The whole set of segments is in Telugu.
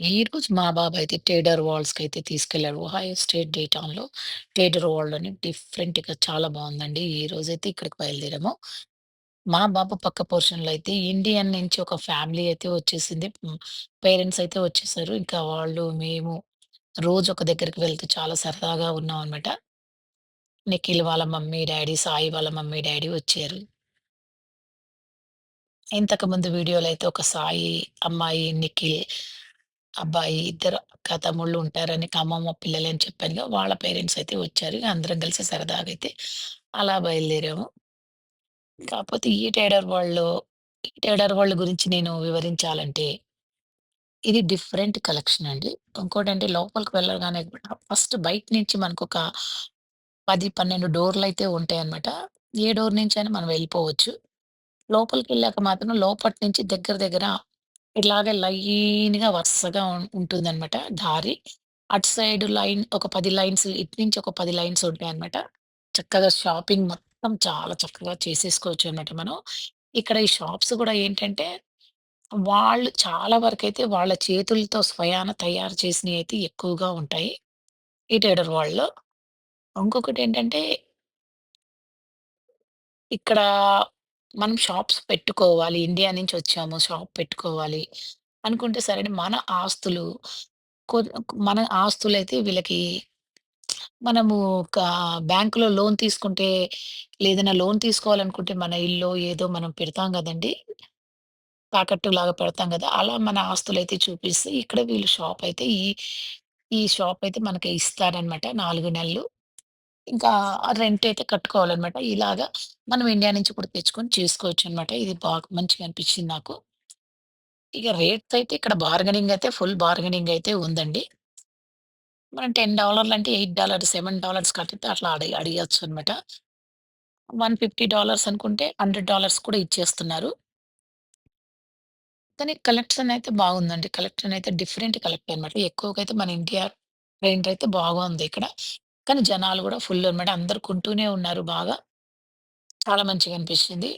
ఈరోజు మా బాబయితే టేడర్ వాల్స్‌కయితే తీసుకెళ్ళాడు ఒహాయో స్టేట్ డేటాన్‌లో టేడర్ వరల్డ్ అని డిఫరెంట్‌గా చాలా బావుందండి. ఈరోజైతే ఇక్కడికి బయలుదేరాము. మా బాబు పక్క పోర్షన్‌లో అయితే ఇండియన్ నుంచి ఒక ఫ్యామిలీ అయితే వచ్చేసింది. హ్మ్. పేరెంట్స్ అయితే వచ్చేసారు. ఇంకా వాళ్ళు, మేము రోజు ఒక దగ్గరికి వెళ్తూ చాలా సరదాగా ఉన్నామనమాట. నిఖిల్ వాళ్ళ మమ్మీ, డ్యాడీ, సాయి వాళ్ళ మమ్మీ, డ్యాడీ వచ్చారు. ఇంతకుముందు వీడియోలో అయితే ఒక సాయి, అమ్మాయి, నిఖిల్, అబ్బాయి ఇద్దరు అక్క, తమ్ముళ్ళు ఉంటారని ఖమ్మం మా అని చెప్పాను వాళ్ళ పేరెంట్స్ అయితే వచ్చారు. అందరం కలిసి సరదాగా అయితే అలా బయలుదేరాము. కాపోతే ఈ టేడర్ వరల్డ్‌లో ఈ టేడర్ వరల్డ్ గురించి నేను వివరించాలంటే ఇది డిఫరెంట్ కలెక్షన్ అండి. ఇంకోటంటే లోపలికి వెళ్ళగానే కూడా ఫస్ట్ బయట నుంచి మనకొక 10, 12 డోర్‌లయితే ఉంటాయన్నమాట. ఏ డోర్ నుంచైనా మనం వెళ్ళిపోవచ్చు. లోపలికెళ్ళాక మాత్రం లోపటి నుంచి దగ్గర దగ్గర ఇలాగ లైన్‌గా వరుసగా ఉం ఉంటుందనమాట దారి. అటు సైడ్ లైన్ ఒక 10 లైన్స్, ఇటు నుంచి ఒక 10 లైన్స్ ఉంటాయన్నమాట. చక్కగా షాపింగ్ మొత్తం చాలా చక్కగా చేసేసుకోవచ్చనమాట మనం. ఇక్కడ ఈ షాప్స్ గూడా ఏంటంటే, వాళ్ళు చాలా వరకైతే వాళ్ళ చేతులతో స్వయాన తయారు చేసినయయితే ఎక్కువగా ఉంటాయి. ఈ టేడర్ ఇంకొకటి ఇంకొకటేంటంటే ఇక్కడ మనం షాప్స్ పెట్టుకోవాలి. ఇండియా నుంచి వచ్చాము. షాప్ పెట్టుకోవాలి అనుకుంటే సరేండి మన ఆస్తులు కొన్ మన ఆస్తులైతే వీళ్ళకి మనము ఒక బ్యాంక్‌లో లోన్ తీసుకుంటే లేదన్నా లోన్ తీసుకోవాలనుకుంటే మన ఇల్లో ఏదో మనం పెడతాం గదండీ! తాకట్టులాగా పెడతాం గదా! అలా మన ఆస్తులైతే చూపిస్తే ఇక్కడ వీళ్ళు షాప్ అయితే ఈ ఈ షాప్ అయితే మనకి ఇస్తారనమాట 4 నెలలు. ఇంకా రెంట్ అయితే కట్టుకోవాలనమాట. ఇలాగా మనం ఇండియా నుంచి కూడా తెచ్చుకొని చేసుకోవచ్చనమాట. ఇది బాగా మంచిగా అనిపించింది నాకు. ఇక రేట్స్ అయితే ఇక్కడ బార్గెనింగ్ అయితే ఫుల్ బార్గెనింగ్ అయితే ఉందండి. మనం $10 అంటే $8, $7 కట్టితే అట్లా అడి అడిగొచ్చనమాట. $150 అనుకుంటే $100 కూడా ఇచ్చేస్తున్నారు. కానీ కలెక్షన్ అయితే బాగుందండి. కలెక్షన్ అయితే డిఫరెంట్ కలెక్షన్ అనమాట. ఎక్కువగా అయితే మన ఇండియా ట్రెండ్ అయితే బాగుంది ఇక్కడ. కానీ జనాలు కూడా ఫుల్ అనమాట. అందరూ కొంటూనే ఉన్నారు బాగా. చాలా మంచిగా అనిపించింది.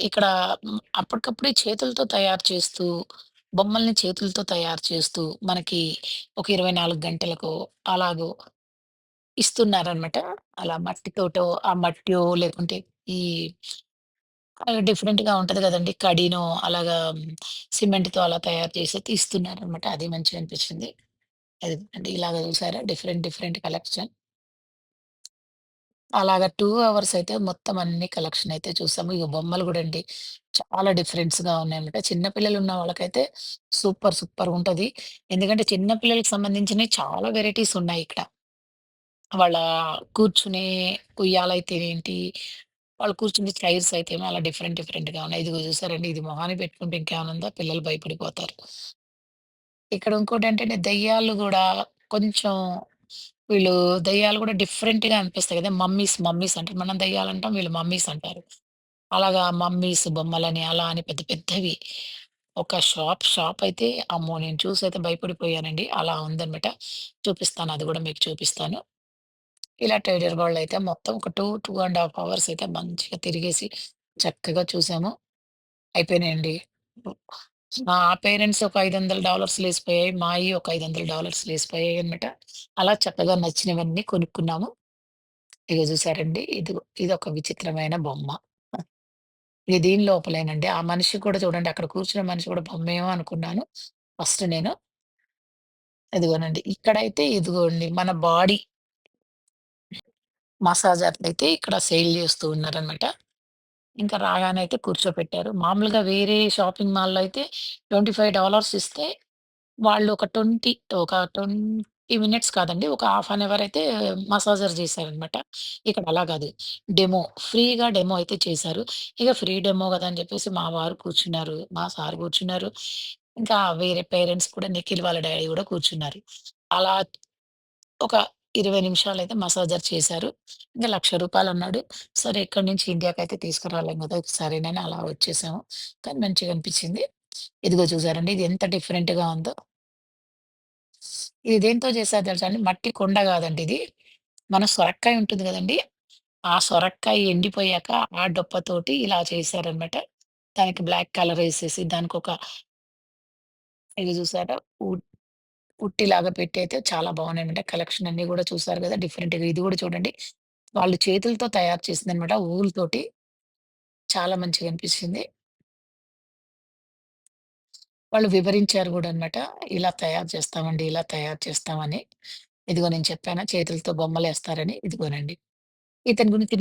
ఇక్కడ హ్మ్, అప్పటికప్పుడే చేతులతో తయారు చేస్తూ, బొమ్మల్ని చేతులతో తయారు చేస్తూ, మనకి ఒక 24 గంటలకో అలాగో ఇస్తున్నారనమాట. అలా మట్టితోటో, ఆ మట్టో లేకుంటే ఈ ఆహ్, డిఫరెంట్‌గా ఉంటది కదండి కడీనో అలాగా సిమెంట్‌తో అలా తయారు చేసి ఇస్తున్నారనమాట. అది మంచిగా అనిపించింది. అదిగోండి ఇలాగ చూసారా? Different different collection. అలాగా 2 అవర్స్ అయితే మొత్తం అన్ని కలెక్షన్ అయితే చూసాము. ఇగ బొమ్మలు గూడా అండి చాలా డిఫరెంట్స్‌గా ఉన్నాయన్నమాట. చిన్న పిల్లలు ఉన్న వాళ్ళకైతే సూపర్ సూపర్‌గుంటది. ఎందుకంటే చిన్న పిల్లలకి సంబంధించినయి చాలా వెరైటీస్ ఉన్నాయిక్కడ. వాళ్ళ కూర్చునే ఉయ్యాలైతేనేంటి, వాళ్ళు కూర్చునే చైర్స్ అయితేమో అలా డిఫరెంట్ డిఫరెంట్‌గా ఉన్నాయి. ఇదిగో చూసారండి ఇది మొహానికి పెట్టుకుంటే ఇంకేమైనా ఉందా పిల్లలు భయపడిపోతారు. ఇక్కడ ఇంకోటేంటంటే దెయ్యాలు గూడా కొంచెం వీళ్ళు దెయ్యాలు డిఫరెంట్ డిఫరెంట్‌గా అనిపిస్తాయి కదా మమ్మీస్, మమ్మీస్ అంటారు. మనం దెయ్యాలంటాం. వీళ్ళు మమ్మీస్ అంటారు. అలాగా మమ్మీస్ బొమ్మలని అలా అని పెద్ద పెద్దవి. ఒక షాప్ షాప్ అయితే అమ్మో! నేను చూసైతే భయపడిపోయానండి. అలా ఉందనమాట. చూపిస్తాను అది కూడా మీకు చూపిస్తాను. ఇలా ట్రేడర్ వరల్డ్ అయితే మొత్తం ఒక 2, 2 ½ అవర్స్ అయితే మంచిగా తిరిగేసి చక్కగా చూసాము. అయిపోయినాయండి. మా పేరెంట్స్ ఒక $500 లేసిపోయాయి. మాయి ఒక $500 లేసిపోయాయన్నమాట. అలా చక్కగా నచ్చినవన్నీ కొనుక్కున్నాము. ఇగో చూసారండి. ఇదిగో ఇదొక విచిత్రమైన బొమ్మ. ఇది దీని లోపలేనండి. ఆ మనిషి కూడా చూడండి అక్కడ కూర్చున్న మనిషి కూడా బొమ్మేమో అనుకున్నాను ఫస్ట్ నేను. ఇదిగోనండి. ఇక్కడైతే ఇదిగోండి మన బాడీ మసాజర్‌లయితే ఇక్కడ సేల్ చేస్తూ ఉన్నారనమాట. ఇంకా రాగానే అయితే కూర్చోపెట్టారు. మామూలుగా వేరే షాపింగ్ మాల్‌లో అయితే $25 ఇస్తే వాళ్ళు ఒక 20 ఒక 20 మినిట్స్ కాదండి. ఒక హాఫ్ అన్ అవర్ అయితే మసాజర్ చేశారనమాట. ఇక్కడ అలా కాదు. డెమో ఫ్రీగా డెమో అయితే చేశారు. ఇక ఫ్రీ డెమో కదా! అని చెప్పేసి మా వారు కూర్చున్నారు. మా సార్ కూర్చున్నారు. ఇంకా వేరే పేరెంట్స్ కూడా నిఖిల్ వాళ్ళ డాడీ కూడా కూర్చున్నారు. అలా ఒక ఇరవై నిమిషాలు అయితే మసాజర్ చేశారు. ఇంకా లక్ష రూపాయలు అన్నాడు. సరే ఇక్కడి నుంచి ఇండియాకైతే తీసుకురాలేం కదా! సరేనని అలా వచ్చేసాము. కానీ మంచిగా అనిపించింది. ఇదిగో చూసారండి ఇది ఎంత డిఫరెంట్‌గా ఉందో. ఇది దేంతో చేశారు తెలుసా అండి? మట్టి కొండ కాదండి ఇది. మన సొరకాయ ఉంటుంది కదండి ఆ సొరకాయ ఎండిపోయాక ఆ డొప్పతోటి ఇలా చేశారనమాట. దానికి బ్లాక్ కలర్ ఏసేసి దానికొక ఇది చూసారా? వుడ్ పుట్టిలాగా పెట్టి అయితే చాలా బాగున్నాయన్నమాట. కలెక్షన్ అన్నీ గూడా చూసారు గదా! డిఫరెంట్‌గా ఇది గూడా చూడండి. వాళ్ళు చేతులతో తయారు చేసిందన్నమాట వూల్ తోటి. చాలా మంచిగా అనిపిచ్చింది. వాళ్ళు వివరించారు గూడా అనమాట. ఇలా తయారు చేస్తామండి, ఇలా తయారు చేస్తామని. ఇదిగో నేను చెప్పానా చేతులతో బొమ్మలేస్తారని. ఇదిగోనండి. ఇతని గురించి